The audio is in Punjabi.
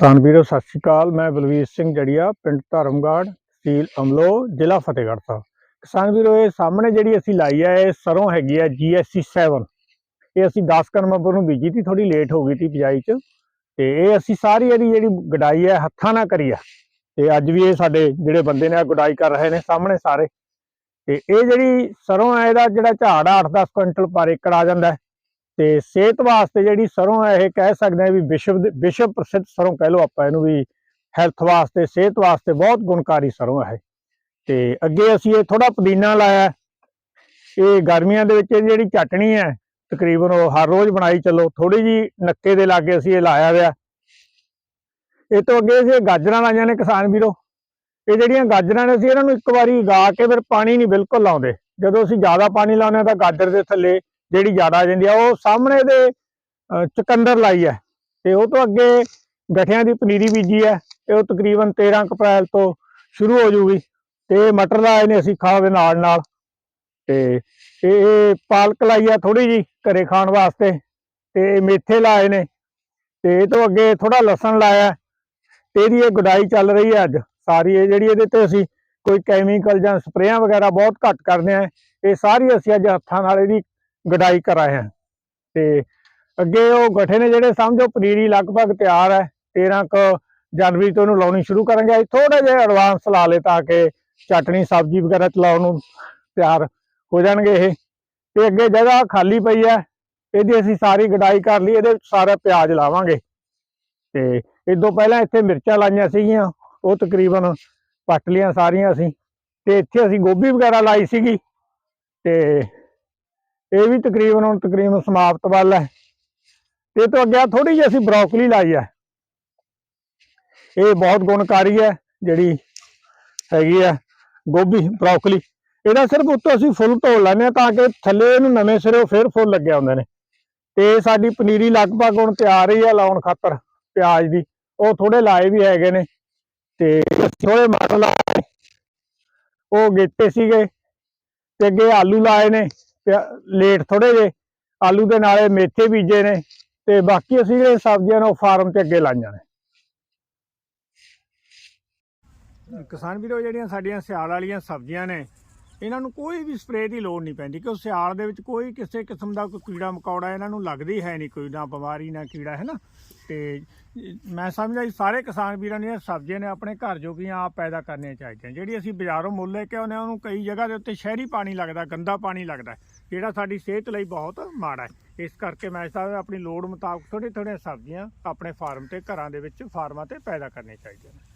ਕਿਸਾਨ ਵੀਰੋ, ਸਤਿ ਸ਼੍ਰੀ ਅਕਾਲ। ਮੈਂ ਬਲਵੀਰ ਸਿੰਘ ਜੜੀਆ, ਪਿੰਡ ਧਰਮਗੜ੍ਹ, ਤਹਿਸੀਲ ਅਮਲੋ, ਜ਼ਿਲ੍ਹਾ ਫਤਿਹਗੜ੍ਹ ਸਾਹਿਬ। ਕਿਸਾਨ ਵੀਰੋ, ਇਹ ਸਾਹਮਣੇ ਜਿਹੜੀ ਅਸੀਂ ਲਾਈ ਹੈ ਇਹ ਸਰੋਂ ਹੈਗੀ ਹੈ GSC 7 ਇਹ ਅਸੀਂ 10 ਨਵੰਬਰ ਨੂੰ ਬੀਜੀ ਤੀ ਥੋੜੀ ਲੇਟ ਹੋ ਗਈ ਸੀ ਬਿਜਾਈ 'ਚ। ਤੇ ਇਹ ਅਸੀਂ ਸਾਰੀ ਇਹਦੀ ਜਿਹੜੀ ਗਡਾਈ ਹੈ ਹੱਥਾਂ ਨਾਲ ਕਰੀ ਆ। ਤੇ ਅੱਜ ਵੀ ਇਹ ਸਾਡੇ ਜਿਹੜੇ ਬੰਦੇ ਨੇ ਆ ਗੁਡਾਈ ਕਰ ਰਹੇ ਨੇ, ਸਾਹਮਣੇ ਸਾਰੇ। ਤੇ ਇਹ ਜਿਹੜੀ ਸਰੋਂ ਹੈ ਇਹਦਾ ਜਿਹੜਾ ਝਾੜ 8-10 ਕੁਇੰਟਲ ਪਰ ਏਕੜ ਆ ਜਾਂਦਾ। ਤੇ ਸਿਹਤ ਵਾਸਤੇ ਜਿਹੜੀ ਸਰੋਂ ਹੈ, ਇਹ ਕਹਿ ਸਕਦੇ ਆ ਵੀ ਵਿਸ਼ਵ ਵਿਸ਼ਵ ਪ੍ਰਸਿੱਧ ਸਰੋਂ ਕਹਿ ਲਓ ਆਪਾਂ ਇਹਨੂੰ ਵੀ ਹੈਲਥ ਵਾਸਤੇ, ਸਿਹਤ ਵਾਸਤੇ ਬਹੁਤ ਗੁਣਕਾਰੀ ਸਰੋਂ ਹੈ ਇਹ। ਤੇ ਅੱਗੇ ਅਸੀਂ ਇਹ ਥੋੜਾ ਪੁਦੀਨਾ ਲਾਇਆ। ਇਹ ਗਰਮੀਆਂ ਦੇ ਵਿੱਚ ਇਹਦੀ ਜਿਹੜੀ ਚਟਣੀ ਹੈ, ਤਕਰੀਬਨ ਉਹ ਹਰ ਰੋਜ਼ ਬਣਾਈ ਚੱਲੋ। ਥੋੜੀ ਜੀ ਨੱਕੇ ਦੇ ਲਾਗੇ ਅਸੀਂ ਇਹ ਲਾਇਆ ਹੋਇਆ। ਇਹ ਤੋਂ ਅੱਗੇ ਅਸੀਂ ਇਹ ਗਾਜਰਾਂ ਲਾਈਆਂ ਨੇ ਕਿਸਾਨ ਵੀਰੋ। ਇਹ ਜਿਹੜੀਆਂ ਗਾਜਰਾਂ ਨੇ ਅਸੀਂ ਇਹਨਾਂ ਨੂੰ ਇੱਕ ਵਾਰੀ ਉਗਾ ਕੇ ਫਿਰ ਪਾਣੀ ਨਹੀਂ ਬਿਲਕੁਲ ਲਾਉਂਦੇ। ਜਦੋਂ ਅਸੀਂ ਜ਼ਿਆਦਾ ਪਾਣੀ ਲਾਉਂਦੇ ਹਾਂ ਤਾਂ ਗਾਜਰ ਦੇ ਥੱਲੇ ਜਿਹੜੀ ਜ਼ਿਆਦਾ ਆ ਜਾਂਦੀ ਆ ਉਹ ਸਾਹਮਣੇ ਦੇ ਅਹ, ਚੁਕੰਦਰ ਲਾਈ ਹੈ ਤੇ ਉਹ ਤੋਂ ਅੱਗੇ ਗਠਿਆਂ ਦੀ ਪਨੀਰੀ ਬੀਜੀ ਹੈ ਤੇ ਉਹ ਤਕਰੀਬਨ 13 ਅਪ੍ਰੈਲ ਤੋਂ ਸ਼ੁਰੂ ਹੋ ਜੂਗੀ। ਤੇ ਮਟਰ ਲਾਏ ਨੇ ਅਸੀਂ ਖਾਣ ਦੇ ਨਾਲ ਨਾਲ। ਤੇ ਇਹ ਇਹ ਪਾਲਕ ਲਾਈ ਆ ਥੋੜੀ ਜੀ ਘਰੇ ਖਾਣ ਵਾਸਤੇ। ਤੇ ਮੇਥੇ ਲਾਏ ਨੇ। ਤੇ ਇਹ ਤੋਂ ਅੱਗੇ ਥੋੜਾ ਲਸਣ ਲਾਇਆ। ਤੇ ਇਹਦੀ ਇਹ ਗੁਡਾਈ ਚੱਲ ਰਹੀ ਹੈ ਅੱਜ। ਸਾਰੀ ਇਹ ਜਿਹੜੀ ਇਹਦੇ ਤੇ ਅਸੀਂ ਕੋਈ ਕੈਮੀਕਲ ਜਾਂ ਸਪਰੇਆਂ ਵਗੈਰਾ ਬਹੁਤ ਘੱਟ ਕਰਦੇ ਆ। ਇਹ ਸਾਰੀ ਅਸੀਂ ਅੱਜ ਹੱਥਾਂ ਨਾਲ ਇਹਦੀ ਗਡਾਈ ਕਰਾਏ ਹਾਂ ਤੇ ਅੱਗੇ ਉਹ ਗਠੇ ਨੇ ਜਿਹੜੇ ਸਮਝੋ ਪਨੀਰੀ ਲਗਭਗ ਤਿਆਰ ਹੈ 13 ਕੁ ਜਨਵਰੀ ਤੋਂ ਇਹਨੂੰ ਲਾਉਣੀ ਸ਼ੁਰੂ ਕਰਾਂਗੇ ਅੱਜ ਥੋੜਾ ਜਿਹਾ ਐਡਵਾਂਸ ਲਾ ਲੇ ਤਾਂ ਕਿ ਚਟਣੀ ਸਬਜ਼ੀ ਵਗੈਰਾ ਚਲਾਉਣ ਨੂੰ ਤਿਆਰ ਹੋ ਜਾਣਗੇ ਇਹ। ਤੇ ਅੱਗੇ ਜਗ੍ਹਾ ਖਾਲੀ ਪਈ ਹੈ, ਇਹਦੀ ਅਸੀਂ ਸਾਰੀ ਗਡਾਈ ਕਰ ਲਈ, ਇਹਦੇ ਵਿੱਚ ਸਾਰਾ ਪਿਆਜ਼ ਲਾਵਾਂਗੇ। ਤੇ ਇਦੋਂ ਪਹਿਲਾਂ ਇੱਥੇ ਮਿਰਚਾਂ ਲਾਈਆਂ ਸੀਗੀਆਂ, ਉਹ ਤਕਰੀਬਨ ਪੱਟ ਲੀਆਂ ਸਾਰੀਆਂ ਅਸੀਂ। ਤੇ ਇੱਥੇ ਅਸੀਂ ਗੋਭੀ ਵਗੈਰਾ ਲਾਈ ਸੀਗੀ। ਤੇ ਇਹ ਵੀ ਤਕਰੀਬਨ ਹੁਣ ਤਕਰੀਬਨ ਸਮਾਪਤ ਵੱਲ ਹੈ। ਤੇ ਇਹ ਤੋਂ ਅੱਗੇ ਥੋੜੀ ਜਿਹੀ ਅਸੀਂ ਬਰੋਕਲੀ ਲਾਈ ਹੈ। ਇਹ ਬਹੁਤ ਗੁਣਕਾਰੀ ਹੈ, ਜਿਹੜੀ ਹੈਗੀ ਆ ਗੋਭੀ, ਬਰੋਕਲੀ। ਇਹਦਾ ਸਿਰਫ ਉੱਤੋਂ ਅਸੀਂ ਫੁੱਲ ਢੋਲ ਲੈਂਦੇ ਹਾਂ ਤਾਂ ਕਿ ਥੱਲੇ ਇਹਨੂੰ ਨਵੇਂ ਸਿਰੇ ਫਿਰ ਫੁੱਲ ਲੱਗੇ ਹੁੰਦੇ ਨੇ। ਤੇ ਸਾਡੀ ਪਨੀਰੀ ਲਗਭਗ ਹੁਣ ਤਿਆਰ ਹੀ ਆ ਲਾਉਣ ਖਾਤਰ ਪਿਆਜ਼ ਦੀ। ਉਹ ਥੋੜੇ ਲਾਏ ਵੀ ਹੈਗੇ ਨੇ। ਤੇ ਥੋੜੇ ਮਟਰ ਲਾਏ। ਉਹ ਗੇਤੇ ਸੀਗੇ। ਤੇ ਅੱਗੇ ਆਲੂ ਲਾਏ ਨੇ। ਲੇਟ ਥੋੜੇ ਜੇ, ਆਲੂ ਦੇ ਨਾਲੇ ਮੇਥੇ ਬੀਜੇ ਨੇ, ਤੇ ਬਾਕੀ ਅਸੀਂ ਜਿਹੜੇ ਸਬਜ਼ੀਆਂ ਨੇ ਉਹ ਫਾਰਮ ਤੇ ਅੱਗੇ ਲਾਈਆਂ ਨੇ। ਕਿਸਾਨ ਵੀਰੋ, ਜਿਹੜੀਆਂ ਸਾਡੀਆਂ ਸਿਆਲ ਵਾਲੀਆਂ ਸਬਜ਼ੀਆਂ ਨੇ ਇਹਨਾਂ ਨੂੰ ਕੋਈ ਵੀ ਸਪਰੇਅ ਦੀ ਲੋੜ ਨਹੀਂ ਪੈਂਦੀ ਕਿਉਂ ਸਿਆਲ ਦੇ ਵਿੱਚ ਕੋਈ ਕਿਸੇ ਕਿਸਮ ਦਾ ਕੋਈ ਕੀੜਾ ਮਕੌੜਾ ਇਹਨਾਂ ਨੂੰ ਲੱਗਦੀ ਹੈ ਨਹੀਂ, ਕੋਈ ਨਾ ਬਿਮਾਰੀ, ਨਾ ਕੀੜਾ, ਹੈ ਨਾ? ਤੇ ਮੈਂ ਸਮਝਦਾ ਜੀ, ਸਾਰੇ ਕਿਸਾਨ ਵੀਰਾਂ ਨੇ ਸਬਜ਼ੀਆਂ ਨੇ ਆਪਣੇ ਘਰ ਜੋਗੀਆਂ ਆਪ ਪੈਦਾ ਕਰਨੀਆਂ ਚਾਹੀਦੀਆਂ। ਜਿਹੜੀ ਅਸੀਂ ਬਾਜ਼ਾਰੋਂ ਮੁੱਲ ਲੈ ਕੇ ਆਉਂਦੇ ਹਾਂ, ਉਹਨੂੰ ਕਈ ਜਗ੍ਹਾ ਦੇ ਉੱਤੇ ਸ਼ਹਿਰੀ ਪਾਣੀ ਲੱਗਦਾ, ਗੰਦਾ ਪਾਣੀ ਲੱਗਦਾ, ਜਿਹੜਾ ਸਾਡੀ ਸਿਹਤ ਲਈ ਬਹੁਤ ਮਾੜਾ ਹੈ। ਇਸ ਕਰਕੇ ਮੈਂ ਸਮਝਦਾ ਆਪਣੀ ਲੋੜ ਮੁਤਾਬਕ ਥੋੜ੍ਹੀਆਂ ਥੋੜ੍ਹੀਆਂ ਸਬਜ਼ੀਆਂ ਆਪਣੇ ਫਾਰਮ ਤੇ, ਘਰਾਂ ਦੇ ਵਿੱਚ ਫਾਰਮਾਂ ਤੇ ਪੈਦਾ ਕਰਨੀਆਂ ਚਾਹੀਦੀਆਂ ਨੇ।